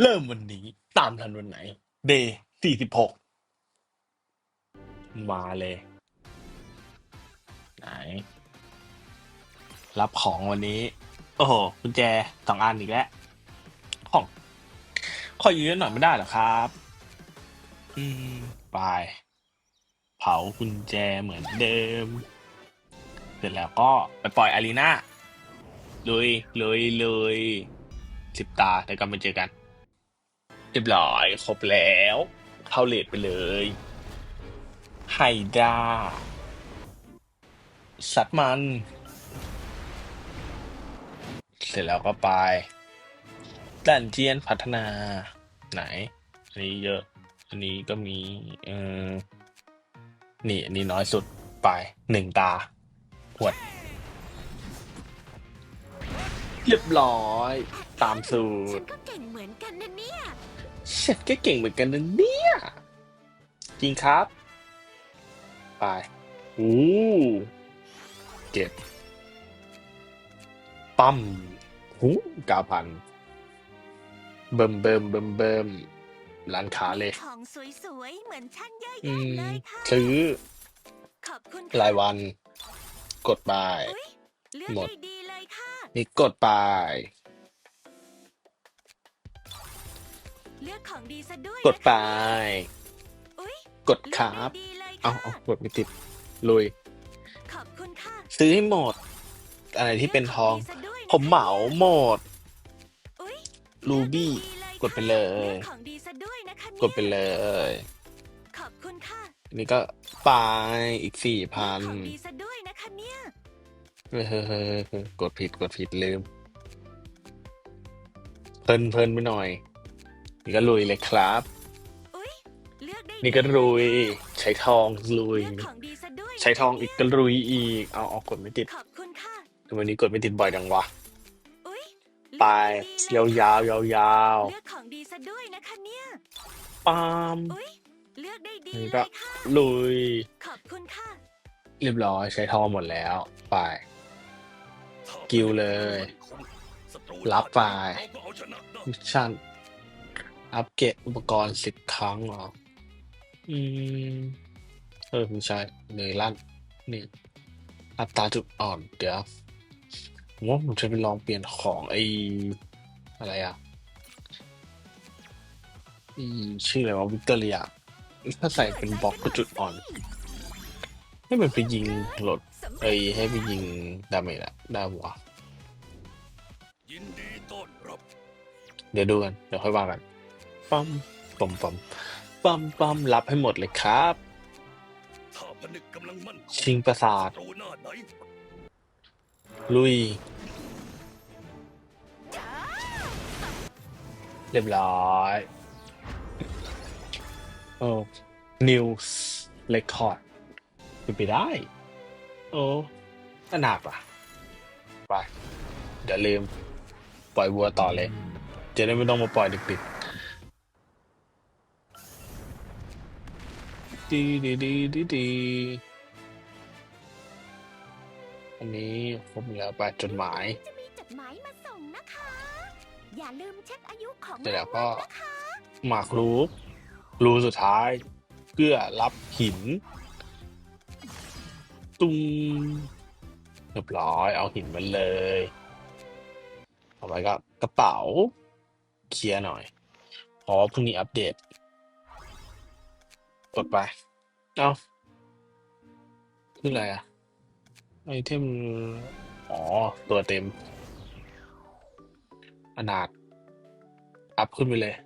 เริ่มวันนี้ตามทันวันไหน เดย์สี่สิบหกมาเลย ไหน รับของวันนี้ โอ้โหกุญแจสองอันอีกแล้ว ของ ขอยืมหน่อยไม่ได้เหรอครับ อืม ไป เผากุญแจเหมือนเดิม เสร็จแล้วก็ไปปล่อยอารีนาเลุยลุยลุยสิบตาเดี๋ยวกลับมาเจอกัน เรียบร้อยครบแล้ว เข้าเลทไปเลยไฮดาสัตว์มัน เสร็จแล้วก็ไปดันเจียนพัฒนาไหน อันนี้เยอะ อันนี้ก็มี เออนี่ อันนี้น้อยสุดไปหนึ่งตาหวด เรียบร้อย ตามสูตร ฉันก็เก่งเหมือนกันนะเนี่ย จริงครับ ไปอู้เก็บ ปั๊มหูเก้าพัน เบิ่มเบิ่มเบิ่มเบิ่มร้านค้าเลย ของสวยๆ เหมือนฉันเยอะอืแยะม เลยค่ะซื้อขอบคุณรายวัน กดไป อุ๊ยเลือกหมด ได้ดีเลยค่ะ นี่กดไป เลือกของดีซะด้วยกดไปนะคะอุ๊ยกดเลือกครับได้ดีเลยเอาค่ะเอากดไม่ติดลุย ขอบคุณค่ะซื้อให้หมด อะไรที่เป็นทอง ลืกขดีซะด้วยนะคะผมเหมาหมด อุ๊ยรูบี้เลือกได้ดีกดไปเลยค่ะเลือกของดีซะด้วยนะคะเนี่ยกดไปเลย ขอบคุณค่ะอันนี่ก็ไปอีกสี่พันเลือกของดีซะด้วยนะคะเนี่ยเฮ้ยเฮ้ยเฮ้ยเฮ้ยกดผิดกดผิดลืม เพลินเพลินไปหน่อย นี่ก็ลุยเลยครับอุ๊ยเลือกได้นี่ก็ดีรุยเลยค่ะใช้ทองลุย เลือกของดีซะด้วยใช้ทองอีกก็รุยอีก เอาเอากดไม่ติดขอบคุณค่ะทำไมนี้กดไม่ติดบ่อยจังวะ อุ๊ยไปเลืยาอกวได้ดียาวยาวเลือกของดีซะด้วยนะคะเนี่ย ปามอุ๊ยเลือกได้ดีนี่เลก็ยค่ะ ลุย ขอบคุณค่ะ เรียบร้อยใช้ทองหมดแล้ว ไป กิวเลย รับไป มิชชั่น อัปเกรดอุปกรณ์สิบครั้งเหรอ อืม เออไม่ใช่เนยลั่นนี่ อัตราจุดอ่อน เดี๋ยวผมว่าผมจะไปลองเปลี่ยนของไออะไรอะอืมชื่ออะไรวะวิกตอเรีย ถ้าใส่เป็นบล็อกก็จุดอ่อน ให้มันไปยิงรถไอยให้ไปยิงดาเมจอะได้ปะวยินดีต้อนรับ เดี๋ยวดูกัน เดี๋ยวค่อยว่ากัน ปั๊มปั๊มปั๊มปั๊มปั๊มรับให้หมดเลยครับถ้าผนึกกำลังมั่นคงชิงประสาท ตรูหน้าไหนลุย เรียบร้อยโอ้นิวส์เรคคอร์ดเป็นไปได้ โอ้น่าหนักอะ ไป เดี๋ยวลืม ปล่อยวัวต่อเลย จะได้ไม่ต้องมาปล่อยดึกๆ ดีดีดีดีดีอันนี้ครบแล้วไปจดหมาย จะมีจดหมายมาส่งนะคะ อย่าลืมเช็คอายุของเสร็จแล้วก็รางวัลนะคะหมากรูปรูสุดท้าย เพื่อรับหิน ตุ้มเรียบร้อย เอาหินมาเลยต่อไปก็กระเป๋า เคลียร์หน่อยเพราะว่าพรุ่งนี้อัปเดต กดไป เอาคืออะไรอะไอเทม อ๋อ ตัวเต็ม อนาถอัพขึ้นไปเลย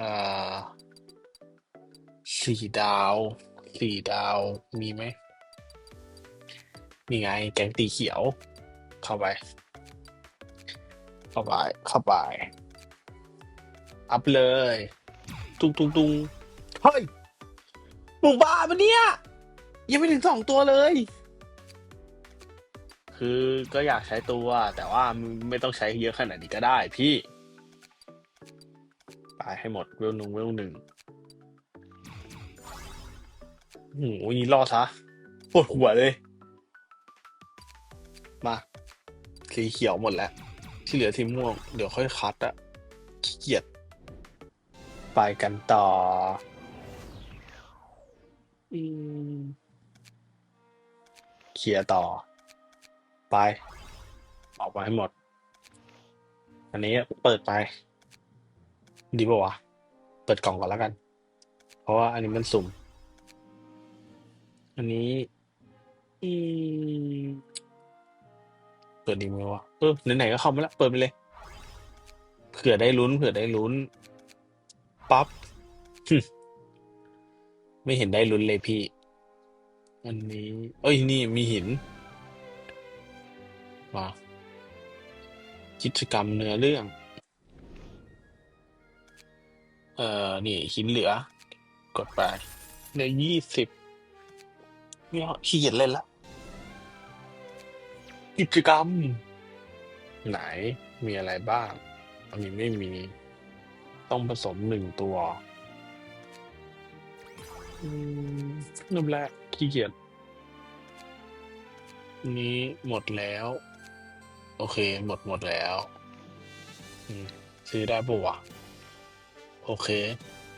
อ่าสี่ดาว สี่ดาว มีไหม นี่ไง แกงตีเขียว เข้าไป เข้าไป เข้าไป อัพเลย ตุงตุงตุงเฮ้ย หมูบ้าปะเนี่ย ยังไม่ถึงสองตัวเลย คือก็อยากใช้ตัวแต่ว่าไม่ต้องใช้เยอะขนาดนี้ก็ได้พี่ตายให้หมดเวลหนึ่งเวลหนึ่งโอ้โหนี่รอดซะปวดหัวเลย มาสีเขียวหมดแล้ว ที่เหลือสีม่วง เดี๋ยวค่อยคัดอะขี้เกียจไปกันต่อ อืมเคลียร์ต่อ ไป ออกมาให้หมด อันนี้เปิดไป ดีป่าวะ เปิดกล่องก่อนแล้วกัน เพราะว่าอันนี้มันสุ่ม อันนี้ อืม เปิดดีไหมวะ เออ ไหนๆก็เข้ามาแล้ว เปิดไปเลย เผื่อได้ลุ้น เผื่อได้ลุ้น ปั๊บ ไม่เห็นได้ลุ้นเลยพี่ อันนี้ เอ้ยนี่มีหินมากิจกรรมเนื้อเรื่อง เอ่อ นี่หินเหลือ กดไปเหลือยี่สิบเนี่ยขี้เกียจเล่นละกิจกรรม ไหนมีอะไรบ้าง อันนี้ไม่มี ต้องผสมหนึ่งตัวอืมเริ่มแรกขี้เกียจนี้หมดแล้ว โอเค หมดหมดแล้วอืมซื้อได้ปะวะโอเค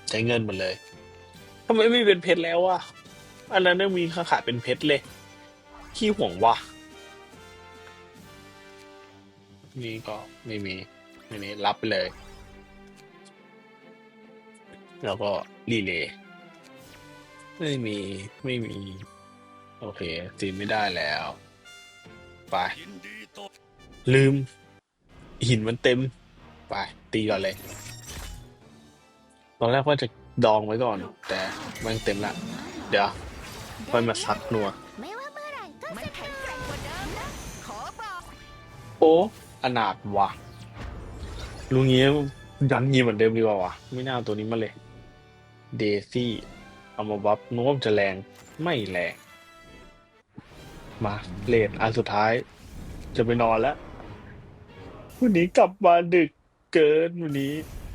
ใช้เงินหมดเลยทำไมไม่เป็นเพชรแล้ววะอันนั้นยังมีขายเป็นเพชรเลย ขี้ห่วงวะนี่ก็ไม่มีอันนี้รับไปเลย แล้วก็รีเลย์ ไม่มีไม่มี โอเคตีไม่ได้แล้ว ไป ลืม หินมันเต็ม ไป ตีก่อนเลย ตอนแรกว่าจะดองไว้ก่อน แต่มันเต็มละ เดี๋ยวค่อยมาซัดนัว ไม่ว่าเมื่อไหร่ก็มันจะแข็งแกร่งกว่าเดิมนะ ขอบอกโอ้อนาถว่ะลุงเงี้ยันยีเหมือนเดิมดีกว่าวะไม่น่าเอาตัวนี้มาเลย เดซี่ เอามาบัฟนึกว่มจะแรงไม่แรง มาเลดอันสุดท้าย จะไปนอนแล้ว วันนี้กลับมาดึกเกินวันนี้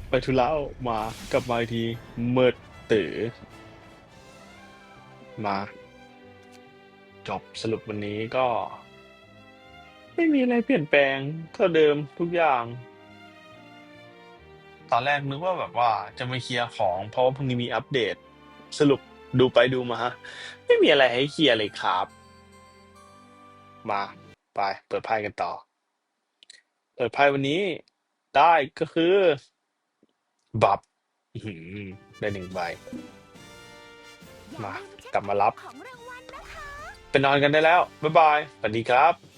ไปธุระมากลับมาอีกทีเมิดตื่อมา จบสรุปวันนี้ก็ ไม่มีอะไรเปลี่ยนแปลงเท่าเดิมทุกอย่าง ตอนแรกนึกว่าแบบว่าจะมาเคลียร์ของเพราะว่าพรุ่งนี้มีอัปเดต สรุปดูไปดูมา ไม่มีอะไรให้เคลียร์เลยครับ มา ไป เปิดไพ่กันต่อ เปิดไพ่วันนี้ได้ก็คือ บับอื้อหือได้หนึ่งใบ อย่มา ลืเช็คกลับมารับ ของรางวัลนะคะ ไปนอนกันได้แล้ว บ๊ายบายสวัสดีครับ